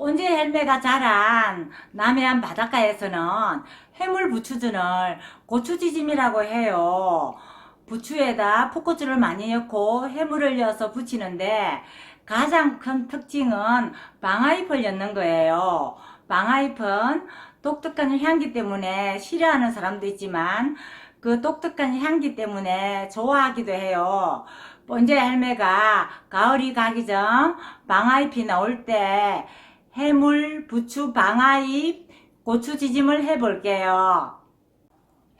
본지 헬매가 자란 남해안 바닷가에서는 해물 부추전을 고추지짐이라고 해요. 부추에다 풋고추를 많이 넣고 해물을 넣어서 부치는데 가장 큰 특징은 방아잎을 넣는 거예요. 방아잎은 독특한 향기 때문에 싫어하는 사람도 있지만 그 독특한 향기 때문에 좋아하기도 해요. 번제 할매가 가을이 가기 전 방아잎이 나올 때 해물, 부추, 방아잎, 고추 지짐을 해볼게요.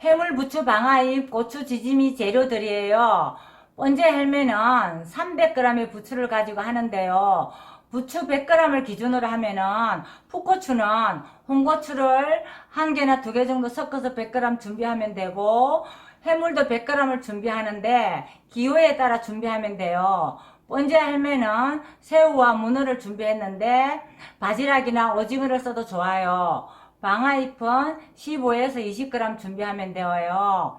해물, 부추, 방아잎, 고추 지짐이 재료들이에요. 번제 할매는 300g의 부추를 가지고 하는데요. 부추 100g을 기준으로 하면은 풋고추는 홍고추를 한 개나 두 개 정도 섞어서 100g 준비하면 되고 해물도 100g을 준비하는데 기호에 따라 준비하면 돼요. 번제 할매는 새우와 문어를 준비했는데 바지락이나 오징어를 써도 좋아요. 방아잎은 15에서 20g 준비하면 되어요.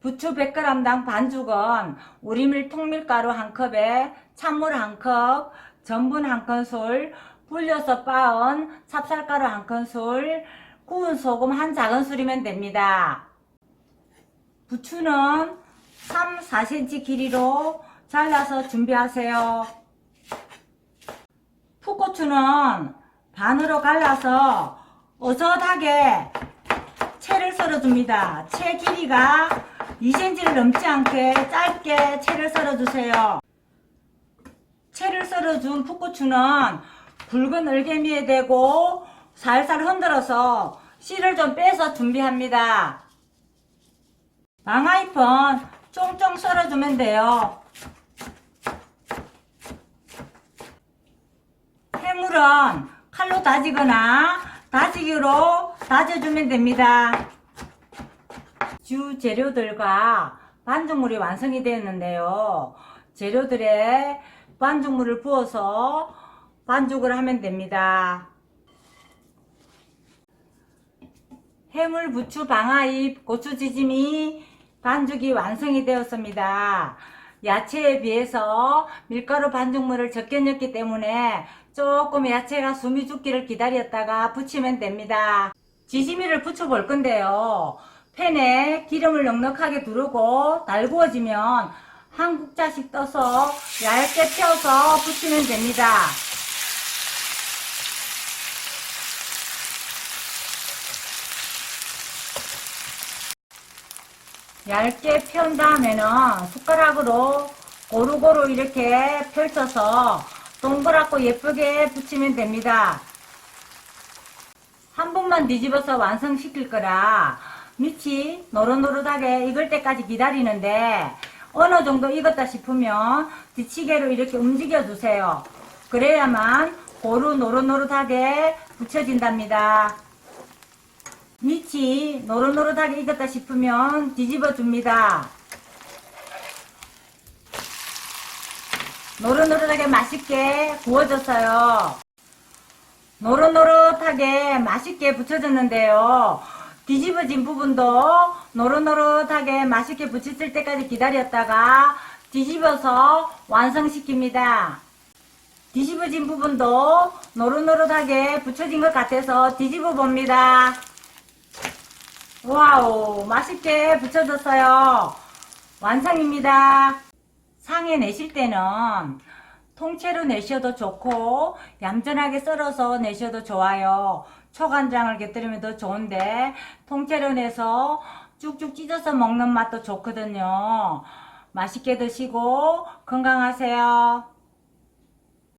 부추 100g당 반죽은 우리밀 통밀가루 한 컵에 찬물 한 컵, 전분 한 큰술, 불려서 빻은 찹쌀가루 한 큰술, 구운 소금 한 작은 술이면 됩니다. 부추는 3, 4cm 길이로 잘라서 준비하세요. 풋고추는 반으로 갈라서 어젓하게 채를 썰어줍니다. 채 길이가 2cm를 넘지 않게 짧게 채를 썰어주세요. 채를 썰어준 풋고추는 굵은 얼개미에 대고 살살 흔들어서 씨를 좀 빼서 준비합니다. 방아잎은 쫑쫑 썰어주면 돼요. 해물은 칼로 다지거나 다지기로 다져주면 됩니다. 주 재료들과 반죽물이 완성이 되었는데요. 재료들에 반죽물을 부어서 반죽을 하면 됩니다. 해물, 부추, 방아잎, 고추 지짐이 반죽이 완성이 되었습니다. 야채에 비해서 밀가루 반죽물을 적게 넣기 때문에 조금 야채가 숨이 죽기를 기다렸다가 부치면 됩니다. 지짐이를 부쳐 볼 건데요. 팬에 기름을 넉넉하게 두르고 달구어지면 한 국자씩 떠서 얇게 펴서 부치면 됩니다. 얇게 편 다음에는 숟가락으로 고루고루 이렇게 펼쳐서 동그랗고 예쁘게 붙이면 됩니다. 한 번만 뒤집어서 완성시킬 거라 밑이 노릇노릇하게 익을 때까지 기다리는데 어느 정도 익었다 싶으면 뒤치개로 이렇게 움직여 주세요. 그래야만 고루 노릇노릇하게 붙여진답니다. 밑이 노릇노릇하게 익었다 싶으면 뒤집어 줍니다. 노릇노릇하게 맛있게 구워졌어요. 노릇노릇하게 맛있게 붙여졌는데요. 뒤집어진 부분도 노릇노릇하게 맛있게 붙였을 때까지 기다렸다가 뒤집어서 완성시킵니다. 뒤집어진 부분도 노릇노릇하게 붙여진 것 같아서 뒤집어 봅니다. 와우, 맛있게 붙여졌어요. 완성입니다. 상에 내실 때는 통째로 내셔도 좋고 얌전하게 썰어서 내셔도 좋아요. 초간장을 곁들이면 더 좋은데 통째로 내서 쭉쭉 찢어서 먹는 맛도 좋거든요. 맛있게 드시고 건강하세요.